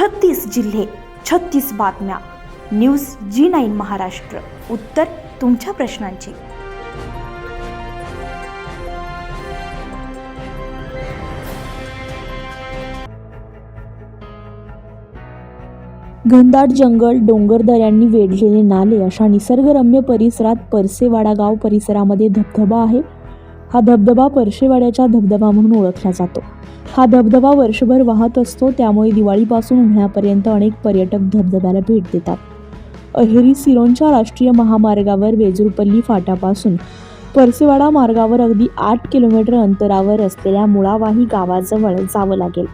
छत्तीस जिल्हे छत्तीस बातम्या. News G nine Maharashtra. उत्तर तुमच्या प्रश्नांची. घनदाट जंगल डोंगरदऱ्यांनी वेढलेले नाले अशा निसर्गरम्य परिसरात परसेवाडा गाव परिसरामध्ये धबधबा आहे. हा धबधबा परसेवाड्याचा धबधबा म्हणून ओळखला जातो. हा धबधबा वर्षभर वाहत असतो त्यामुळे दिवाळीपासून उन्हाळ्यापर्यंत अनेक पर्यटक धबधब्याला भेट देतात. अहेरी सिरोंचा राष्ट्रीय महामार्गावर वेजुरपल्ली फाटापासून परसेवाडा मार्गावर अगदी आठ किलोमीटर अंतरावर असलेल्या मुळावाही गावाजवळ जावं लागेल.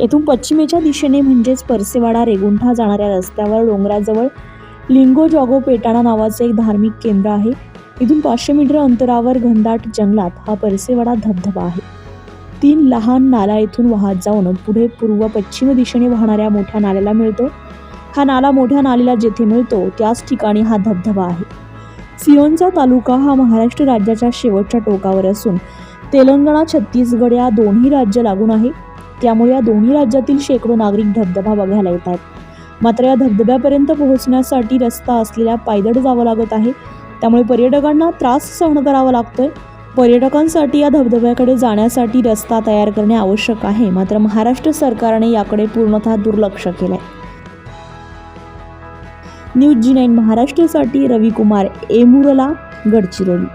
येथून पश्चिमेच्या दिशेने म्हणजेच परसेवाडा रेगुंठा जाणाऱ्या रस्त्यावर डोंगराजवळ लिंगो जॉगो पेटाणा नावाचं एक धार्मिक केंद्र आहे. इथून पाचशे मीटर अंतरावर घनदाट जंगलात हा परसेवाडा धबधबा आहे. तीन लहान नाला येथून वाहत जाऊन पुढे पूर्व पश्चिम दिशेने वाहणाऱ्या मोठ्या नाल्याला मिळतो. हा नाला मोठ्या नालेला जेथे मिळतो त्याच ठिकाणी हा धबधबा आहे. सियोनचा तालुका हा महाराष्ट्र राज्याच्या शेवटच्या टोकावर असून तेलंगणा छत्तीसगड या दोन्ही राज्य लागून आहे. त्यामुळे या दोन्ही राज्यातील शेकडो नागरिक धबधबा बघायला येत आहेत मात्र या धबधब्यापर्यंत पोहोचण्यासाठी रस्ता असलेल्या पायदळ जावं लागत आहे. त्यामुळे पर्यटकांना त्रास सहन करावा लागतोय. पर्यटकांसाठी या धबधब्याकडे जाण्यासाठी रस्ता तयार करणे आवश्यक आहे. मात्र महाराष्ट्र सरकारने याकडे पूर्णतः दुर्लक्ष केलंय. न्यूज जी नाईन महाराष्ट्रासाठी रविकुमार एमुरला गडचिरोली.